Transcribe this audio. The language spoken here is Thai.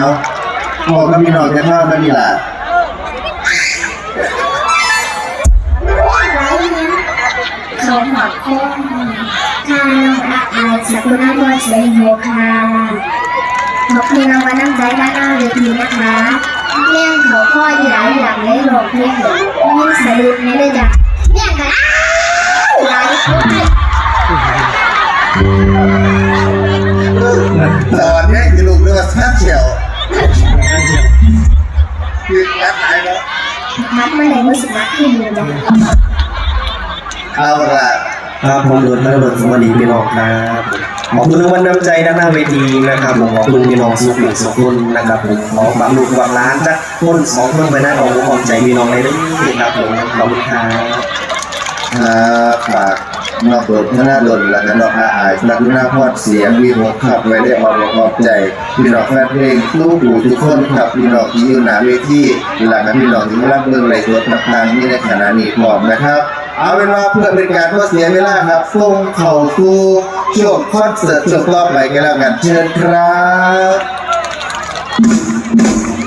เอาบอกก็มีน้องจะทอดก็มีล่ะเขาหอดคงค่ะน้องอาอาสกุลาบอเซโฮค่ะขอบคุณรางวัลน้ำใจด้านหน้าเวทีนะคะเลี้ยงเขาข้อที่หลายอย่างในโลกนี้ยิ่งสะดุดในเลยจ้ะเนี่ยกันหลายคนสอนแย่คือลูกเรือว่าแซ่ พัดมาในมือสุนัขขึ้นเลยจ้ะเอาละครับผมโดนระเบิดสวัสดีพี่น้องครับขอบคุณรางวัลน้ำใจด้านหน้าเวทีนะครับผมขอบคุณพี่น้องสุขุมสุขุนนะครับผมขอบากลูกบางร้านจักคนสองคนไปหน้าของขอบใจพี่น้องเลยนะครับผมขอบคุณครับครับ ฝากนอกบทธนาดลและก็นอกอาอายนักหน้าพอดเสียงวีหกขับไว้ได้ออกบอกอกใจพี่น้องแฟนเพลงทุกหูทุกคนครับพี่น้องที่อยู่หน้าเวทีและก็พี่น้องที่รับเมืองในตัวต่างๆนี่ในขณะนี้พร้อมนะครับเอาเป็นว่าเพื่อเป็นการเพื่อเสียเวลาครับส่งเข้าสู่ช่วงคอนเสิร์ตช่วงต่อไปกันแล้วกันเชิญครับ